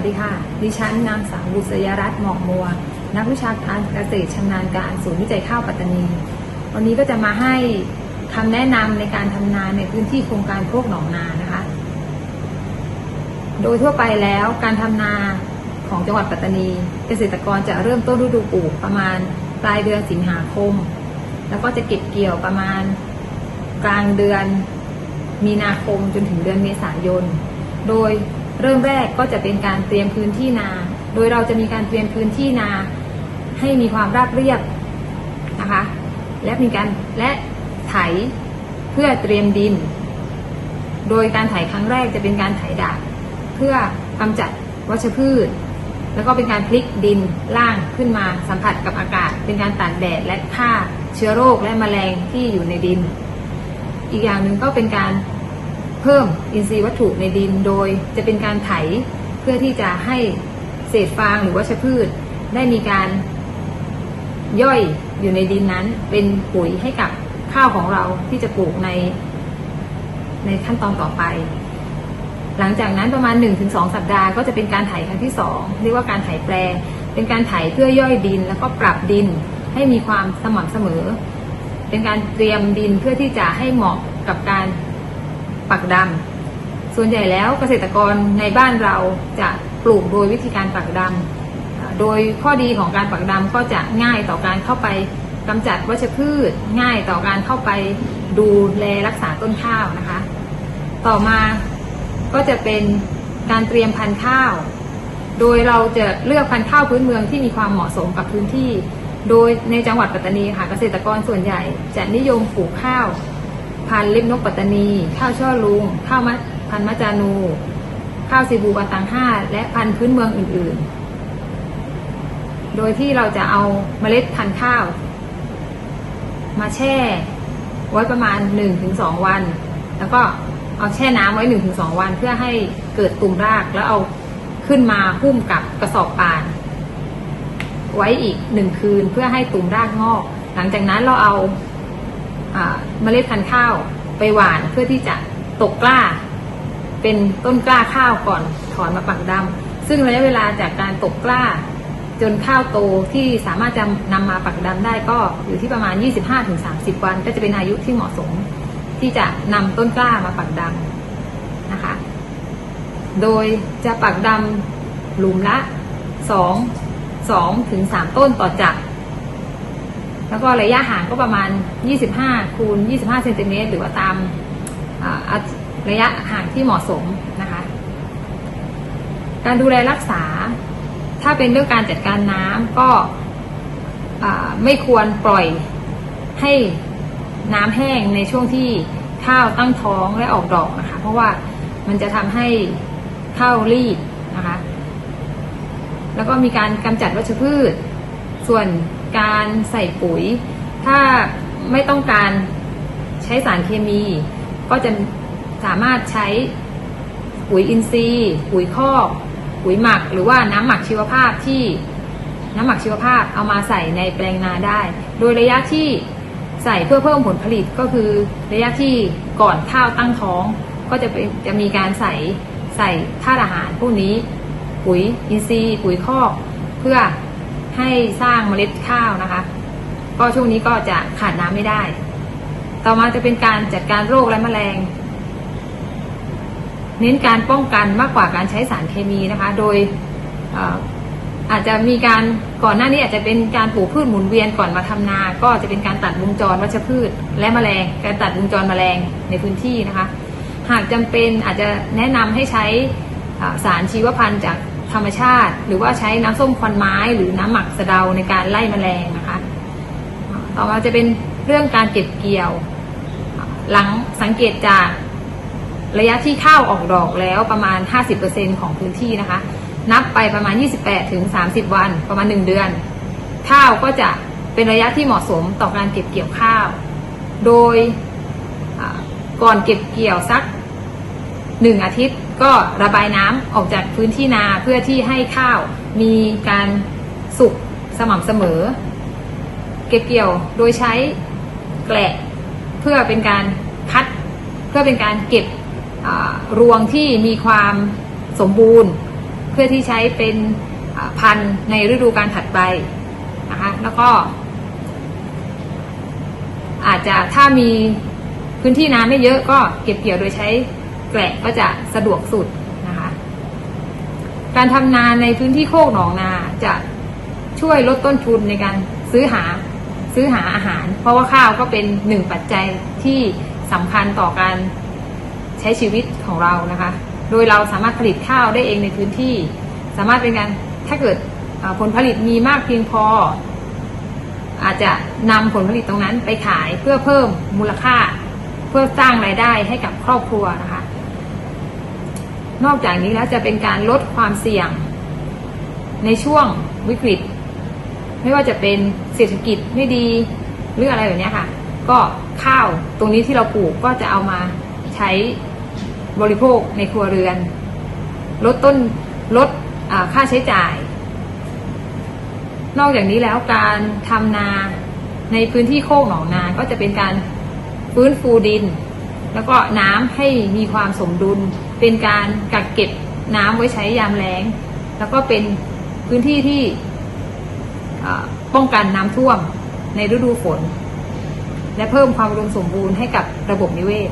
วัสดีค่ะ ดิฉันนางสาวบุษยรัตน์หมอกมัว นักวิชาการเกษตรชำนาญการศูนย์วิจัยข้าวปัตตานี วันนี้ก็จะมาให้คำแนะนำในการทำนาในพื้นที่โครงการโคกหนองนานะคะ โดยทั่วไปแล้วการทำนาของจังหวัดปัตตานี เกษตรกรจะเริ่มต้นฤดูปลูกประมาณปลายเดือนสิงหาคม แล้วก็จะเก็บเกี่ยวประมาณกลางเดือนมีนาคมจนถึงเดือนเมษายน โดย เริ่มแรกก็จะเป็นการเตรียมพื้นที่นา โดยเราจะมีการเตรียมพื้นที่นา ให้มีความราบเรียบนะคะ และมีการและไถเพื่อเตรียมดิน โดยการไถครั้งแรกจะเป็นการไถดาบเพื่อกำจัดวัชพืช แล้วก็เป็นการพลิกดินล่างขึ้นมาสัมผัสกับอากาศ เป็นการตากแดดและฆ่าเชื้อโรคและแมลงที่อยู่ในดิน อีกอย่างหนึ่งก็เป็นการ พิ่มอินทรีย์วัตถุในดิน โดยจะเป็นการไถเพื่อที่จะให้เศษฟางหรือวัชพืช ได้มีการย่อยอยู่ในดินนั้น เป็นปุ๋ยให้กับข้าวของเราที่จะปลูกในในขั้นตอนต่อไป หลังจากนั้นประมาณ 1-2 สัปดาห์ก็จะเป็นการไถครั้งที่ 2 เรียกว่าการไถแปลงเป็นการไถเพื่อย่อยดิน แล้วก็ปรับดินให้มีความสม่ำเสมอ เป็นการเตรียมดินเพื่อที่จะให้เหมาะกับการ ปักดำส่วนใหญ่แล้วเกษตรกรในบ้านเราจะปลูกโดยวิธีการปักดำโดยข้อดีของการปักดำก็จะง่ายต่อการเข้าไปกำจัดวัชพืช ง่ายต่อการเข้าไปดูแลรักษาต้นข้าวนะคะ ต่อมาก็จะเป็นการเตรียมพันธุ์ข้าว โดยเราจะเลือกพันธุ์ข้าวพื้นเมืองที่มีความเหมาะสมกับพื้นที่ โดยในจังหวัดปัตตานีค่ะเกษตรกรส่วนใหญ่จะนิยมปลูกข้าว พันลิบนกปัตตานี ข้าวช่อลุง ข้าวมะพันมะจานู ข้าวซีบูบาตังห้า และพันพื้นเมืองอื่น ๆ โดยที่เราจะเอาเมล็ดพันธุ์ข้าว มาแช่ไว้ประมาณ 1-2 วัน แล้วก็เอาแช่น้ำไว้ 1-2 วัน เพื่อให้เกิดตุ่มรากแล้วเอาขึ้นมาหุ้มกับกระสอบป่าน ไว้อีกหนึ่งคืนเพื่อให้ตุ่มรากงอก หลังจากนั้นเราเอา เมล็ดพันธุ์ข้าวไปหว่านเพื่อที่จะตกกล้า เป็นต้นกล้าข้าวก่อนถอนมาปักดำซึ่งระยะเวลาจากการตกกล้า จนข้าวโตที่สามารถจะนำมาปักดำได้ก็อยู่ที่ประมาณ 25-30 วัน ก็จะเป็นอายุที่เหมาะสม ที่จะนำต้นกล้ามาปักดำนะคะ โดยจะปักดำหลุมละ 2 2ถึง3ต้นต่อจักร แล้วก็ระยะห่างก็ประมาณ 25 คูณ 25 เซนติเมตรหรือว่าตามาระยะห่างที่เหมาะสมนะคะ การดูแลรักษา ถ้าเป็นเรื่องการจัดการน้ำก็ไม่ควรปล่อยให้น้ำแห้งในช่วงที่ข้าวตั้งท้องและออกดอกนะคะ เพราะว่ามันจะทำให้ข้าวรีบนะคะ แล้วก็มีการกำจัดวัชพืช ส่วน การใส่ปุ๋ย ถ้าไม่ต้องการใช้สารเคมี ก็จะสามารถใช้ปุ๋ยอินทรีย์ ปุ๋ยคอก ปุ๋ยหมัก หรือว่าน้ำหมักชีวภาพที่น้ำหมักชีวภาพเอามาใส่ในแปลงนาได้ โดยระยะที่ใส่เพื่อเพิ่มผลผลิตก็คือระยะที่ก่อนข้าวตั้งท้อง ก็จะเป็นจะมีการใส่ใส่ธาตุอาหารพวกนี้ ปุ๋ยอินทรีย์ ปุ๋ยคอกเพื่อ ให้สร้างเมล็ดข้าวนะคะ ก็ช่วงนี้ก็จะขาดน้ำไม่ได้ ต่อมาจะเป็นการจัดการโรคและแมลง เน้นการป้องกันมากกว่าการใช้สารเคมีนะคะ โดยอาจจะมีการก่อนหน้านี้อาจจะเป็นการปลูกพืชหมุนเวียนก่อนมาทำนา ก็จะเป็นการตัดวงจรวัชพืช และแมลง การตัดวงจรแมลงในพื้นที่นะคะ หากจำเป็นอาจจะแนะนำให้ใช้สารชีวพันธุ์จาก ธรรมชาติ หรือว่าใช้น้ำส้มควันไม้ หรือน้ำหมักสะเดาในการไล่แมลงนะคะ ต่อมาจะเป็นเรื่องการเก็บเกี่ยว หลังสังเกตจากระยะที่ข้าวออกดอกแล้วประมาณ 50%ของพื้นที่นะคะ นับไปประมาณ 28 ถึง 30 วัน ประมาณ 1 เดือน ข้าวก็จะเป็นระยะที่เหมาะสมต่อการเก็บเกี่ยวข้าว โดยก่อนเก็บเกี่ยวสักหนึ่งอาทิตย์ ก็ระบายน้ำออกจากพื้นที่นาเพื่อที่ให้ข้าวมีการสุกสม่ำเสมอ เก็บเกี่ยวโดยใช้แกละเพื่อเป็นการคัดเพื่อเป็นการเก็บรวงที่มีความสมบูรณ์ เพื่อที่ใช้เป็นพันธุ์ในฤดูการถัดไปนะคะแล้วก็ อาจจะถ้ามีพื้นที่น้ำไม่เยอะก็เก็บเกี่ยวโดยใช้ แกลบก็จะสะดวกสุดนะคะ การทำนาในพื้นที่โคกหนองนาจะช่วยลดต้นทุนในการซื้อหาซื้อหาอาหาร เพราะว่าข้าวก็เป็นหนึ่งปัจจัยที่สำคัญต่อการใช้ชีวิตของเรานะคะ โดยเราสามารถผลิตข้าวได้เองในพื้นที่ สามารถเป็นการถ้าเกิดผลผลิตมีมากเพียงพอ อาจจะนำผลผลิตตรงนั้นไปขายเพื่อเพิ่มมูลค่า เพื่อสร้างรายได้ให้กับครอบครัวนะคะ นอกจากนี้แล้วจะเป็นการลดความเสี่ยง ในช่วงวิกฤต ไม่ว่าจะเป็นเศรษฐกิจไม่ดีหรืออะไรแบบนี้ค่ะ ก็ข้าวตรงนี้ที่เราปลูกก็จะเอามาใช้บริโภคในครัวเรือน ลดต้นลดค่าใช้จ่าย นอกจากนี้แล้วการทำนาในพื้นที่โคกหนองนา ก็จะเป็นการฟื้นฟูดิน แล้วก็น้ำให้มีความสมดุล เป็นการกักเก็บน้ำไว้ใช้ยามแล้ง แล้วก็เป็นพื้นที่ที่ป้องกันน้ำท่วมในฤดูฝน และเพิ่มความรุมสมบูรณ์ให้กับระบบนิเวศ